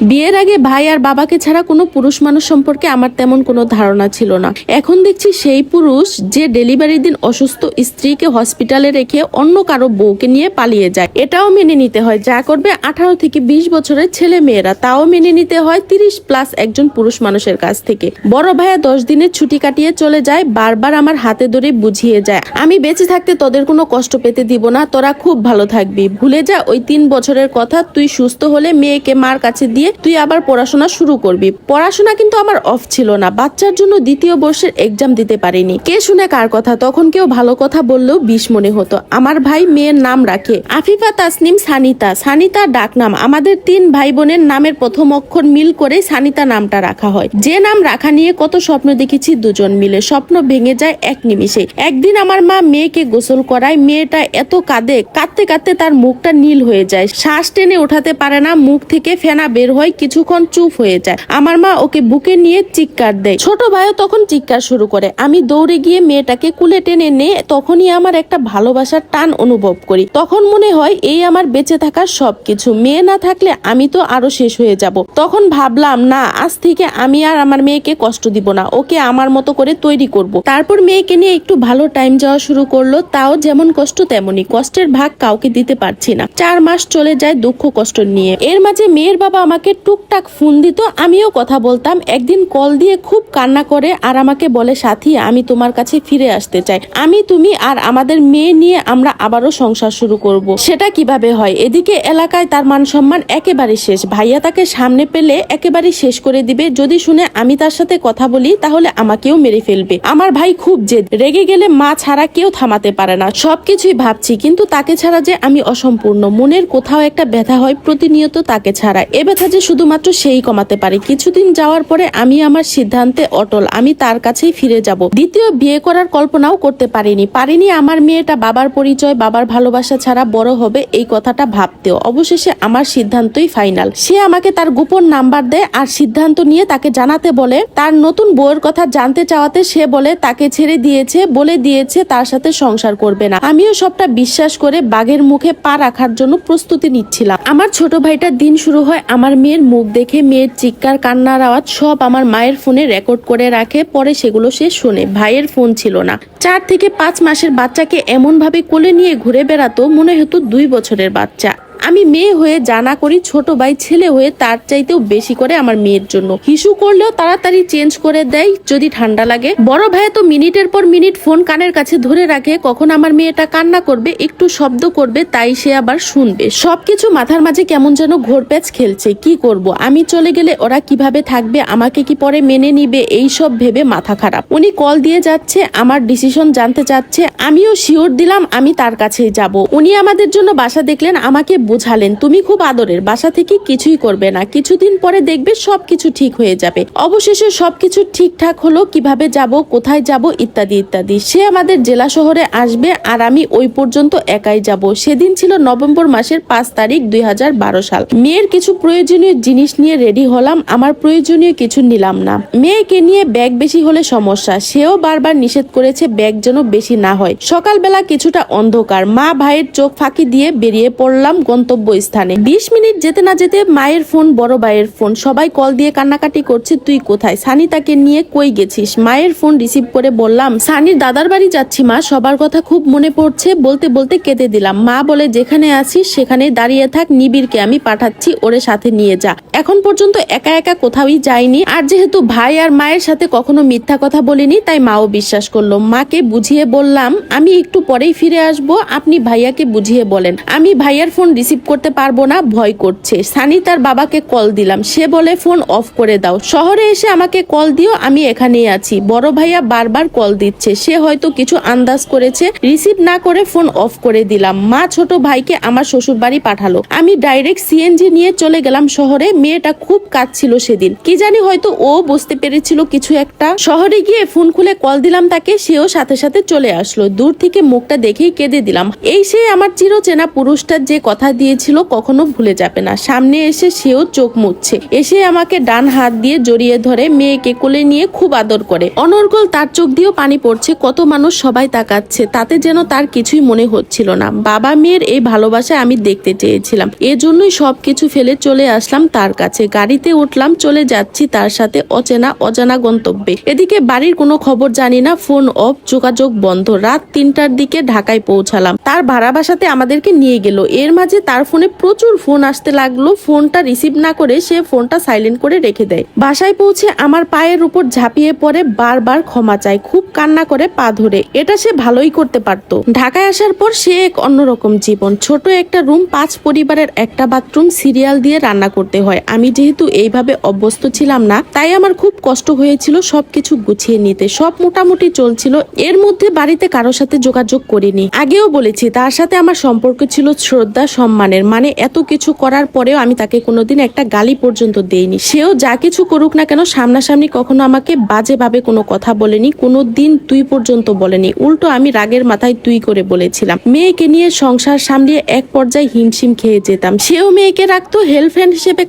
বিয়ের আগে ভাই আর বাবাকে ছাড়া কোনো পুরুষ মানুষ সম্পর্কে আমার তেমন কোনো ধারণা ছিল না। এখন দেখছি সেই পুরুষ যে ডেলিভারির দিন অসুস্থ স্ত্রীকে হসপিটালে রেখে অন্য কারও বউকে নিয়ে পালিয়ে যায়। এটাও মেনে নিতে হয়, যা করবে আঠারো থেকে বিশ বছরের ছেলে মেয়েরা। তাও মেনে নিতে হয় তিরিশ প্লাস একজন পুরুষ মানুষের কাছ থেকে। বড় ভাইয়া দশ দিনের ছুটি কাটিয়ে চলে যায়, বারবার আমার হাতে ধরে বুঝিয়ে যায়, আমি বেঁচে থাকতে তোদের কোনো কষ্ট পেতে দিব না, তোরা খুব ভালো থাকবি। ভুলে যা ওই তিন বছরের কথা, তুই সুস্থ হলে মেয়েকে মার কাছে দিয়ে তুই আবার পড়াশোনা শুরু করবি। পড়াশোনা কিন্তু আমার অফ ছিল না। বাচ্চার জন্য দ্বিতীয় বর্ষের এক্সাম দিতে পারিনি। কে শুনে কার কথা? তখন কেউ ভালো কথা বললেও বিষ মনে হতো। আমার ভাই মেয়ের নাম রাখে। আফিফা তাসনিম সানিতা। সানিতা ডাক নাম। আমাদের তিন ভাই বোনের নামের প্রথম অক্ষর মিল করে সানিতা নামটা রাখা হয়। যে নাম রাখা নিয়ে কত স্বপ্ন দেখেছি দুজন মিলে। স্বপ্ন ভেঙে যায় এক নিমিষে। একদিন আমার মা মেয়েকে গোসল করায়। মেয়েটা এত কাঁদে। কাঁদতে কাঁদতে তার মুখটা নীল হয়ে যায়। শ্বাস টেনে ওঠাতে পারে না। মুখ থেকে ফেনা বের হয় কিছুক্ষণ চুপ হয়ে যায়। আমার মা ওকে বুকে নিয়ে চিৎকার দেয়। ছোট ভাইও তখন চিৎকার শুরু করে। আমি দৌড়ে গিয়ে মেয়েটাকে কুলে টেনে নে তখনই আমার একটা ভালোবাসার টান অনুভব করি। তখন মনে হয় এই আমার বেঁচে থাকার সবকিছু। মেয়ে না থাকলে আমি তো আরও শেষ হয়ে যাব। তখন ভাবলাম, না, আজ থেকে আমি আর আমার মেয়েকে কষ্ট দিব না। ওকে আমার মতো করে তৈরি করব। তারপর মেয়েকে নিয়ে একটু ভালো টাইম যাওয়া শুরু করল। তাও যেমন কষ্ট তেমনই। কষ্টের ভাগ কাউকে দিতে পারছি না। চার মাস চলে যায় দুঃখ কষ্ট নিয়ে। এর মাঝে মেয়ের বাবা আমাকে টুকটাক ফোন দিত, আমিও কথা বলতাম। একদিন কল দিয়ে খুব কান্না করে আর আমাকে বলে, সাথী, আমি তোমার কাছে ফিরে আসতে চাই। আমি, তুমি আর আমাদের মেয়ে নিয়ে আমরা আবারও সংসার শুরু করব। সেটা কীভাবে হয়? এদিকে এলাকায় তার মান সম্মান একেবারে শেষ। ভাইয়া তাকে সামনে পেলে একেবারে শেষ করে দিবে। যদি শুনে আমি তার সাথে কথা বলি, তাহলে আমাকেও মেরে ফেলবে। আমার ভাই খুব জেদ। রেগে গেলে মা ছাড়া কেউ থামাতে পারে না। সবকিছুই ভাবছি, কিন্তু তাকে ছাড়া যে আমি অসম্পূর্ণ। মনের কোথাও একটা ব্যথা হয়, প্রতিনিয়ত তাকে ছাড়া এ ব্যথা যে শুধুমাত্র সেই কমাতে পারে। কিছুদিন যাওয়ার পরে আমি আমার সিদ্ধান্তে অটল। আমি তার কাছেই ফিরে যাব। দ্বিতীয় বিয়ে করার কল্পনাও করতে পারিনি। পারিনি আমার মেয়েটা বাবার পরিচয়, বাবার ভালোবাসা ছাড়া বড় হবে এই কথাটা ভাবতেও। অবশেষে আমার সিদ্ধান্তই ফাইনাল। সে আমাকে তার গোপন নাম্বার দেয় আর সিদ্ধান্ত নিয়ে তাকে জানাতে বলে, তার নতুন বউয়ের কথা জানতে চাওয়াতে সে বলে, তাকে ছেড়ে দিয়েছে বলে দিয়েছে, তার সাথে সংসার করবে না। আমিও সবটা বিশ্বাস করে বাঘের মুখে পা রাখার জন্য প্রস্তুতি নিচ্ছিলাম। আমার ছোট ভাইটার দিন শুরু হয় আমার মেয়ের মুখ দেখে মেয়ের চিৎকার, কান্নার আওয়াজ সব আমার মায়ের ফোনে রেকর্ড করে রাখে, পরে সেগুলো সে শোনে। ভাইয়ের ফোন ছিল না। চার থেকে পাঁচ মাসের বাচ্চাকে এমনভাবে কোলে নিয়ে ঘুরে বেড়াতো মনে হতো দুই বছরের বাচ্চা। আমি মেয়ে হয়ে জানা করি, ছোট ভাই, ছেলে হয়ে তার চাইতেও বেশি করে আমার মেয়ের জন্য। হিসু করলেও তাড়াতাড়ি চেঞ্জ করে দেয় যদি ঠান্ডা লাগে। বড় ভাই তো মিনিটের পর মিনিট ফোন কানের কাছে ধরে রাখে, কখন আমার মেয়েটা কান্না করবে, একটু শব্দ করবে, তাই সে আবার শুনবে। সবকিছু মাথার মাঝে কেমন যেন ঘোরপ্যাচ খেলছে, কি করব? আমি চলে গেলে ওরা কীভাবে থাকবে, আমাকে কি পরে মেনে নিবে, এই সব ভেবে মাথা খারাপ। উনি কল দিয়ে যাচ্ছে, আমার ডিসিশন জানতে চাচ্ছে, আমিও শিওর দিলাম, আমি তার কাছেই যাব। উনি আমাদের জন্য বাসা দেখলেন, আমাকে বোঝালেন, তুমি খুব আদরের, বাসা থেকে কিছুই করবে না। কিছুদিন পরে দেখবে সবকিছু ঠিক হয়ে যাবে। অবশেষে সবকিছু ঠিকঠাক হলো, কীভাবে যাব, কোথায় যাব, ইত্যাদি ইত্যাদি। সে আমাদের জেলা শহরে আসবে আর আমি ওই পর্যন্ত একাই যাব। সেদিন ছিল নভেম্বর মাসের পাঁচ তারিখ দু হাজার বারো সাল। মেয়ের কিছু প্রয়োজনীয় জিনিস নিয়ে রেডি হলাম, আমার প্রয়োজনীয় কিছু নিলাম না। মেয়েকে নিয়ে ব্যাগ বেশি হলে সমস্যা, সেও বারবার নিষেধ করেছে ব্যাগ যেন বেশি না হয়। সকালবেলা কিছুটা অন্ধকার, মা ভাইয়ের চোখ ফাঁকি দিয়ে বেরিয়ে পড়লাম গন্তব্য স্থানে বিশ মিনিট যেতে না যেতে মায়ের ফোন, বড় ভাইয়ের ফোন, সবাই কল দিয়ে কান্নাকাটি করছে, তুই কোথায়? সানি তাকে নিয়ে কই গেছিস? মায়ের ফোন রিসিভ করে বললাম, সানির দাদার বাড়ি যাচ্ছি মা, সবার কথা খুব মনে পড়ছে, বলতে বলতে কেঁদে দিলাম। মা বলে, যেখানে আছিস সেখানে দাঁড়িয়ে থাক, নিবিড়কে আমি পাঠাচ্ছি, ওরে সাথে নিয়ে যা। এখন পর্যন্ত একা একা কোথাওই যাইনি, আর যেহেতু ভাই আর মায়ের সাথে কখনো মিথ্যা কথা বলিনি, তাই মাও বিশ্বাস করল। মাকে বুঝিয়ে বললাম, আমি একটু পরেই ফিরে আসব, আপনি ভাইয়াকে বুঝিয়ে বলেন। আমি ভাইয়ার ফোন রিসিভ করতে পারব না, ভয় করছে। সানি তার বাবাকে কল দিলাম। সে বলে, ফোন অফ করে দাও। শহরে এসে আমাকে কল দিও, আমি এখানেই আছি। বড় ভাইয়া বারবার কল দিচ্ছে। সে হয়তো কিছু আন্দাজ করেছে। রিসিভ না করে ফোন অফ করে দিলাম। মা ছোট ভাইকে আমার শ্বশুর বাড়ি পাঠালো। আমি ডাইরেক্ট সিএনজি নিয়ে চলে গেলাম শহরে। মেয়েটা খুব কাঁদছিল সেদিন। কি জানি হয়তো ও বুঝতে পেরেছিল কিছু একটা। শহরে গিয়ে ফোন খুলে কল দিলাম তাকে। সেও সাথে সাথে চলে আসলো। দূর থেকে মুখটা দেখেই কেঁদে দিলাম। এই সে আমার চিরচেনা পুরুষটার যে কথা দিয়েছিল কখনো ভুলে যাবে না। সামনে এসে সেও চোখ মুছছে। এসে আমাকে ডান হাত দিয়ে জড়িয়ে ধরে মেয়েকে কোলে নিয়ে খুব আদর করে। অনর্গল তার চোখ দিয়েও পানি পড়ছে, কত মানুষ সবাই তাকাচ্ছে, তাতে যেন তার কিছুই মনে হচ্ছিল না। বাবা মেয়ের এই ভালোবাসা আমি দেখতে চেয়েছিলাম। এজন্যই সবকিছু ফেলে চলে আসলাম তার কাছে। গাড়িতে উঠলাম, চলে যাচ্ছি তার সাথে অচেনা, অজানা গন্তব্যে। এদিকে বাড়ির কোনো খবর জানি না, ফোন অফ, যোগাযোগ বন্ধ। রাত তিনটার দিকে ঢাকায় পৌঁছালাম। তার ভাড়া বাসাতে আমাদেরকে নিয়ে গেল। এর মাঝে তার ফোনে প্রচুর ফোন আসতে লাগল। ফোনটা রিসিভ না করে সে ফোনটা সাইলেন্ট করে রেখে দেয়। বাসায় পৌঁছে আমার পায়ের উপর ঝাঁপিয়ে পড়ে, বারবার ক্ষমা চায়, খুব কান্না করে পা ধরে। এটা সে ভালোই করতে পারত। ঢাকায় আসার পর সে এক অন্যরকম জীবন। ছোট একটা রুম, পাঁচ পরিবারের একটা বাথরুম, সিরিয়াল দিয়ে রান্না করতে হয়। আমি যেহেতু এইভাবে অভ্যস্ত ছিলাম না, তাই আমার খুব কষ্ট হয়েছিল সবকিছু গুছিয়ে নিতে। সব মোটামুটি চলছিল। এর মধ্যে বাড়িতে কারোর সাথে যোগাযোগ করিনি। আগেও বলেছি, তার সাথে আমার সম্পর্ক ছিল শ্রদ্ধা সম্মানের মানে এত কিছু করার পরেও আমি তাকে কোনোদিন একটা গালি পর্যন্ত দেইনি। সেও যা কিছু করুক না কেন সামনাসামনি কখনো আমাকে বাজেভাবে কোনো কথা বলেনি কোনো দিন তুই পর্যন্ত বলেনি। উল্টো আমি রাগের মাথায় তুই করে বলেছিলাম। মেয়েকে নিয়ে সংসার সামলিয়ে এক পর্যায়ে হিমশিম খেয়ে যেতাম। সেও মেয়েকে রাখতো হেল্প হিসেবে